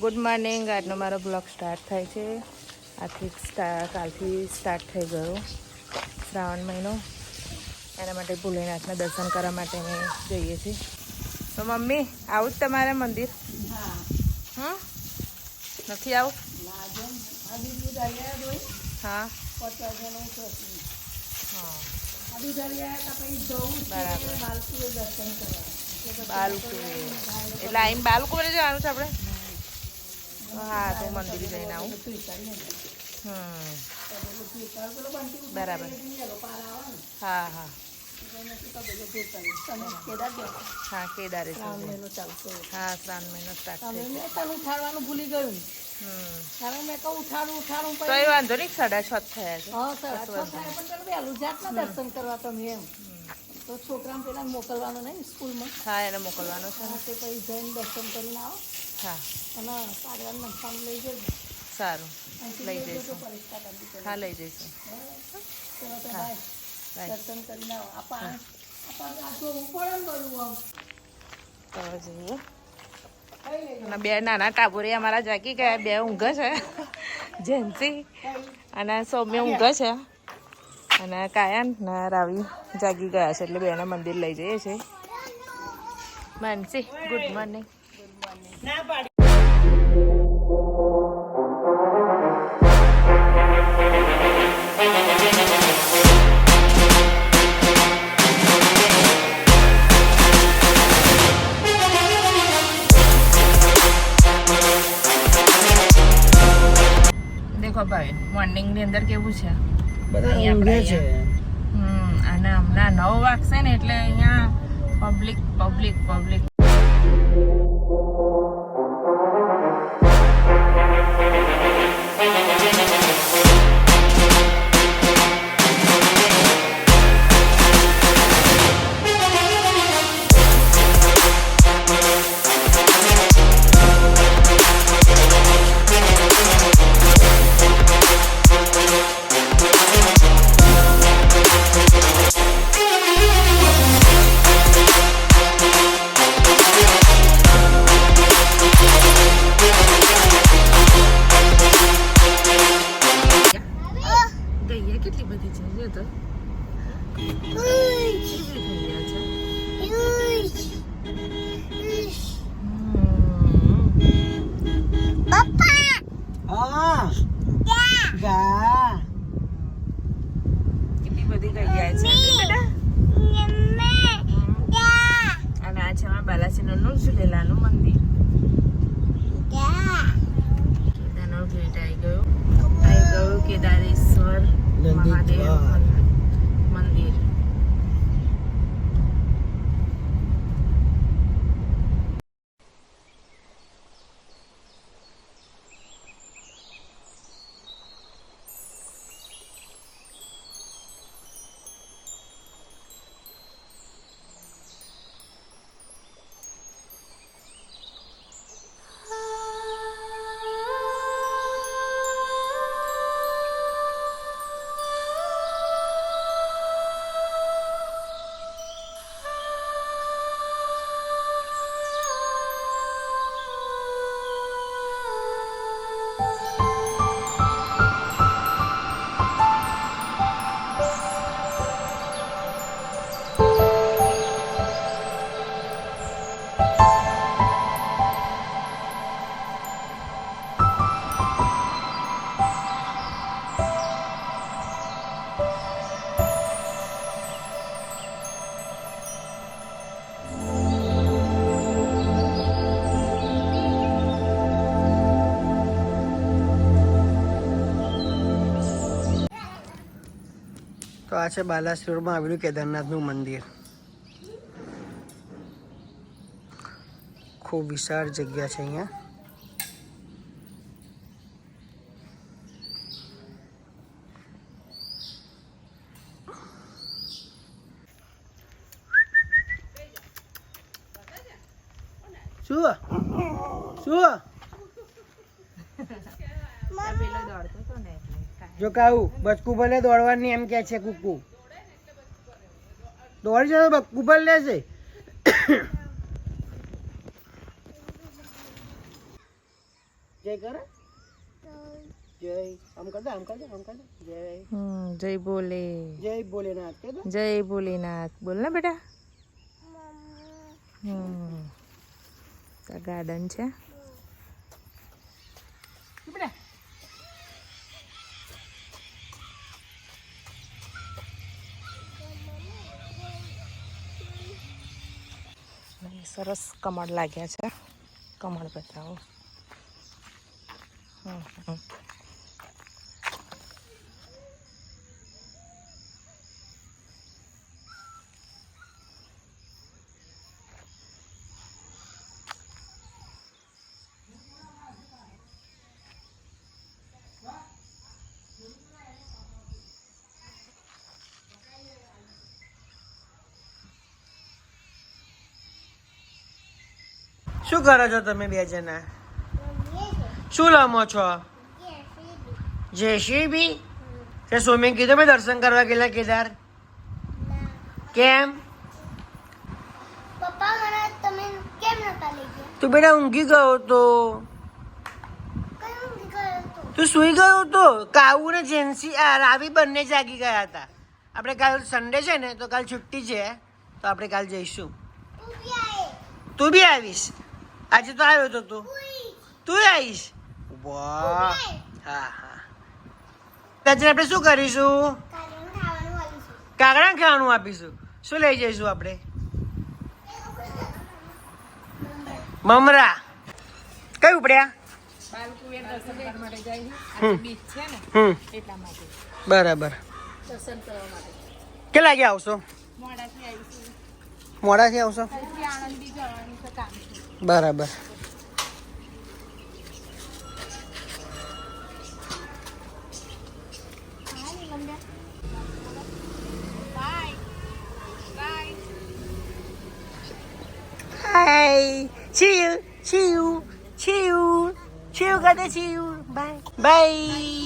Good morning આજનો મારો blog start થાય છે. સ્ટા કાલથી સ્ટાર્ટ થઈ ગયો શ્રાવણ મહિનો. એના માટે ભોલેનાથના દર્શન કરવા માટે અમે જઈએ છીએ. તો મમ્મી આવું જ તમારે મંદિર? હં. નથી આવું? હા. હા. બરાબર. બાલકુએ એટલે આઈને બાલકુએ જવાનું છે આપણે? હા તો મંદિરે જઈને આવું. હમ. બરાબર. હા હા. હા કેદારે હા શ્રાવણ મહિનો સ્ટાર્ટ ઉઠાડવાનું ભૂલી ગયું. તો એ વાંધો નહીં સાડા છ થયા છે. દર્શન કરવા તમે એમ. તો છોકરાને પેલા મોકલવાનું નહીં સ્કૂલમાં? હા એને મોકલવાનો છે. પછી જઈને દર્શન કરીને આવો. હા. સારું. લઈ જઈશું. હા લઈ જઈશું. જઈએ. બે નાના ટાબુરી અમારા જાગી ગયા. બે ઊંઘે છે. જેન્સી અને સૌમ્ય ઊંઘે છે. અને કાયન ને રાવી જાગી ગયા છે. એટલે બેને મંદિર લઈ જઈએ છીએ. માનસી ગુડ મોર્નિંગ દેખો ભાઈ મોર્નિંગની અંદર કેવું છે? આપણે અહીંયા. હમ અને હમણાં નવ વાગશે ને એટલે અહીંયા પબ્લિક પબ્લિક પબ્લિક હા. ગા કેટલી બધી જગ્યાએ છે? બેટા અને આ છે અમારા બાલાસીનું ઝૂલેલાનું મંદિર. તો આ છે બાલાસોરમાં આવેલું કેદારનાથનું મંદિર. ખૂબ વિશાળ જગ્યા છે અહીંયા. શું શું પેલો દોડતો હતો ને એટલે જો કાવું બચકું ભલે દોડવાની એમ કે છે કુકુ. દોડી જશે બચકું ભલે લેશે જય કરે. જય. આમ કર દે આમ કર દે આમ કર દે. જય. હમ જય બોલે. જય ભોલેનાથ કે જય ભોલેનાથ. બોલ ને બેટા. હમ. ગાર્ડન છે. અને સરસ કમળ લાગ્યા છે. કમળ બતાવો. હમ હમ. શું કરો છો તમે બે જણા? શું લમો છો? જેસીબી? તે સ્વિમિંગ કીધું મેં દર્શન કરવા ગયેલા કેદાર? કેમ? તું બેટા ઊંઘી ગયો તો તો સુઈ ગયો તો કાઉ ને જેન્સી રાવી બંને જાગી ગયા હતા. આપણે કાલ સન્ડે છે ને તો કાલ છુટ્ટી છે તો આપણે કાલ જઈશું. બી તું બી આવીશ? આજે તો આવ્યો તો તું. તું આવીશ. વાહ હા હા. આજે આપણે શું કરીશું? કાગડા ખાવાનું આપીશું. શું લઈ જઈશું આપણે? મમરા. કયું માટે બરાબર. દર્શન કરવા માટે. કેટલા વાગે આવશો? મોડાથી આવીશું. મોડાથી આવશો? અહીંથી આણંદ બી જવાનું છે કામ છે બરાબર Hi. See you. See you. See you. See you. Gotta see you. Bye. Bye.